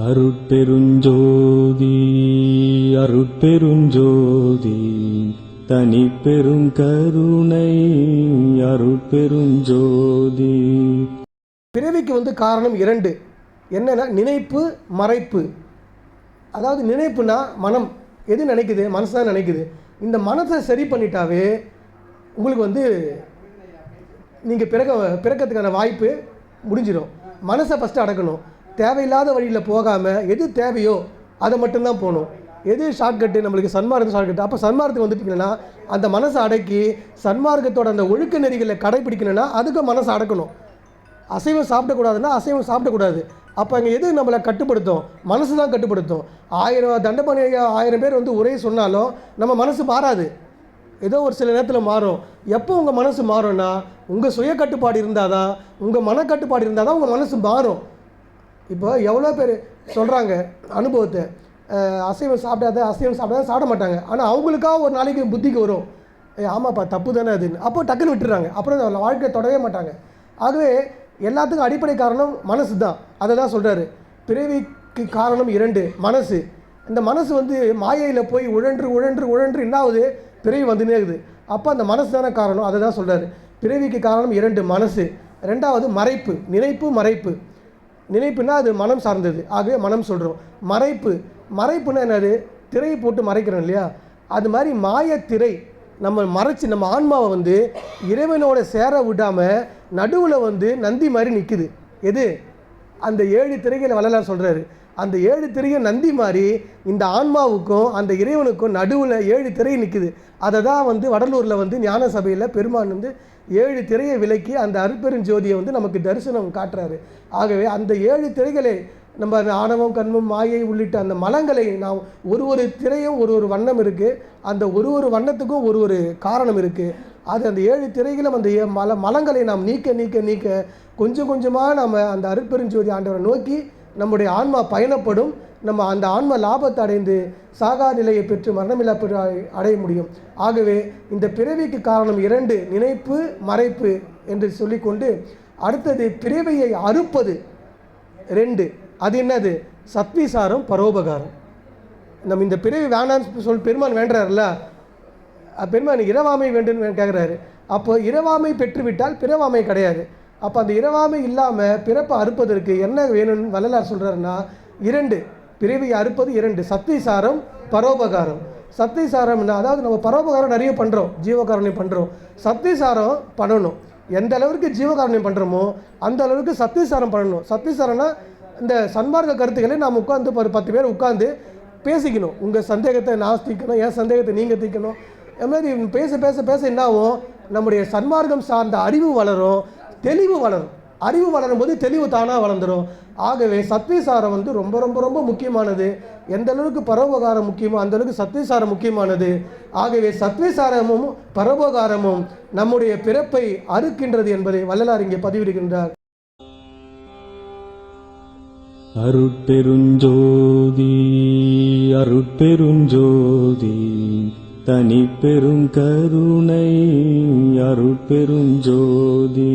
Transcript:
அருட்பெருஞ்சோதி அருட்பெருஞ்சோதி தனி பெரும் கருணை அருட்பெருஞ்சோதி. பிறவிக்கு வந்து காரணம் இரண்டு. என்னன்னா நினைப்பு மறைப்பு. அதாவது நினைப்புனா மனம். எது நினைக்குது? மனசு தான் நினைக்குது. இந்த மனசை சரி பண்ணிட்டாவே உங்களுக்கு வந்து நீங்கள் பிறக்க பிறக்கிறதுக்கான வாய்ப்பு முடிஞ்சிடும் மனசை ஃபஸ்ட்டு அடக்கணும். தேவையில்லாத வழியில் போகாமல் எது தேவையோ அதை மட்டும்தான் போகணும். எது ஷார்ட்கட்டு நம்மளுக்கு சன்மார்க்கம் ஷார்ட்கட் அப்போ சன்மார்க்கத்துக்கு வந்துட்டிங்கன்னா அந்த மனசை அடக்கி சன்மார்க்கத்தோட அந்த ஒழுக்க நெறிகளை கடைப்பிடிக்கணும்னா அதுக்கு மனசை அடக்கணும். அசைவம் சாப்பிடக்கூடாதுன்னா அசைவம் சாப்பிடக்கூடாது. அப்போ அங்கே எது நம்மளை கட்டுப்படுத்தும்? மனசு தான் கட்டுப்படுத்தும். ஆயிரம் தண்டபாணி ஆயிரம் பேர் வந்து ஒரே சொன்னாலும் நம்ம மனசு மாறாது. ஏதோ ஒரு சில நேரத்தில் மாறும். எப்போ உங்கள் மனசு மாறும்னா உங்கள் சுய கட்டுப்பாடு இருந்தால் தான் உங்கள் மனக்கட்டுப்பாடு இருந்தால் தான் உங்கள் மனசு மாறும். இப்போ எவ்வளோ பேர் சொல்கிறாங்க அனுபவத்தை அசைவம் சாப்பிடாத அசைவம் சாப்பிடாத சாப்பிட மாட்டாங்க. ஆனால் அவங்களுக்காக ஒரு நாளைக்கு புத்திக்கு வரும். ஏ ஆமாப்பா தப்பு தானே அதுன்னு அப்போ டக்குன்னு விட்டுறாங்க அப்புறம் வாழ்க்கையை தொடவே மாட்டாங்க. ஆகவே எல்லாத்துக்கும் அடிப்படை காரணம் மனசு தான். அதை தான் சொல்கிறாரு பிறவிக்கு காரணம் இரண்டு மனசு. இந்த மனசு வந்து மாயையில் போய் உழன்று உழன்று உழன்று என்னாவது பிறவி வந்துனே இருக்குது. அப்போ அந்த மனசு தானே காரணம்? அதை தான் சொல்கிறாரு பிறவிக்கு காரணம் இரண்டு மனசு. ரெண்டாவது மறைப்பு நினைப்பு மறைப்பு. நினைப்புனா அது மனம் சார்ந்தது. ஆகவே மனம் சொல்கிறோம் மறைப்பு. மறைப்புனா என்னது? திரையை போட்டு மறைக்கிறோம் இல்லையா? அது மாதிரி மாயத்திரை நம்ம மறைச்சி நம்ம ஆன்மாவை வந்து இறைவனோட சேர விடாமல் நடுவில் வந்து நந்தி மாதிரி நிற்குது எது? அந்த ஏழு திரைகளை வள்ளலார் சொல்கிறாரு அந்த ஏழு திரையும் நந்தி மாதிரி இந்த ஆன்மாவுக்கும் அந்த இறைவனுக்கும் நடுவில் ஏழு திரை நிற்குது அதை தான் வந்து வடலூரில் வந்து ஞான சபையில் பெருமான் வந்து ஏழு திரையை விலக்கி அந்த அருப்பெருஞ்சோதியை வந்து நமக்கு தரிசனம் காட்டுறாரு. ஆகவே அந்த ஏழு திரைகளை நம்ம ஆணவம் கண்மம் மாயை உள்ளிட்ட அந்த மலங்களை நாம் ஒரு ஒரு திரையும் ஒரு ஒரு வண்ணம் இருக்குது அந்த ஒரு ஒரு வண்ணத்துக்கும் ஒரு ஒரு காரணம் இருக்குது அது அந்த ஏழு திரைகளும் அந்த மல மலங்களை நாம் நீக்க நீக்க நீக்க கொஞ்சம் கொஞ்சமாக நம்ம அந்த அருட்பெருஞ்சோதி ஆண்டவரை நோக்கி நம்முடைய ஆன்மா பயணப்படும். நம்ம அந்த ஆன்ம லாபத்தை அடைந்து சாகா நிலையை பெற்று மரணமில்லா பெற்று அடைய முடியும். ஆகவே இந்த பிறவிக்கு காரணம் இரண்டு நினைப்பு மறைப்பு என்று சொல்லிக்கொண்டு அடுத்தது பிறவியை அறுப்பது. ரெண்டு அது என்னது? சத்விசாரம் பரோபகாரம். நம்ம இந்த பிறவி வேணான்னு சொல் பெருமான் வேண்டுறார்ல பெருமான் இரவாமை வேண்டும்னு கேட்குறாரு அப்போ இரவாமை பெற்றுவிட்டால் பிறவாமை கிடையாது. அப்போ அந்த இரவாமை இல்லாமல் பிறப்பை அறுப்பதற்கு என்ன வேணும்னு வள்ளலார் சொல்கிறாருன்னா இரண்டு பிறவி அறுப்பது இரண்டு சத்விசாரம் பரோபகாரம். சத்விசாரம்னா அதாவது நம்ம பரோபகாரம் நிறைய பண்ணுறோம் ஜீவகாரணியம் பண்ணுறோம் சத்விசாரம் பண்ணணும். எந்த அளவுக்கு ஜீவகாரணியம் பண்ணுறோமோ அந்த அளவுக்கு சத்விசாரம் பண்ணணும். சத்விசாரம்னா இந்த சன்மார்க்க கருத்துக்களை நாம் உட்காந்து ஒரு பத்து பேர் உட்காந்து பேசிக்கணும். உங்கள் சந்தேகத்தை நான் தீர்க்கணும் என் சந்தேகத்தை நீங்கள் தீர்க்கணும். அதுமாதிரி பேச பேச பேச என்ன ஆகும் நம்முடைய சன்மார்க்கம் சார்ந்த அறிவு வளரும் தெளிவு வளரும். அறிவு வளரும் போது தெளிவு தானாக வளர்ந்துடும் ஆகவே சத்விசாரம் வந்து ரொம்ப ரொம்ப ரொம்ப முக்கியமானது. எந்த அளவுக்கு பரோபகாரம் முக்கியமோ அந்த அளவுக்கு சத்விசாரம் முக்கியமானது. ஆகவே சத்விசாரமும் பரோபகாரமும் நம்முடைய பிறப்பை அறுக்கின்றது என்பதை வள்ளலார் இங்கே பதிவிடுகின்றார். அருட்பெருஞ்சோதி அருட்பெருஞ்சோதி தனி பெரும் கருணை அருட்பெருஞ்சோதி.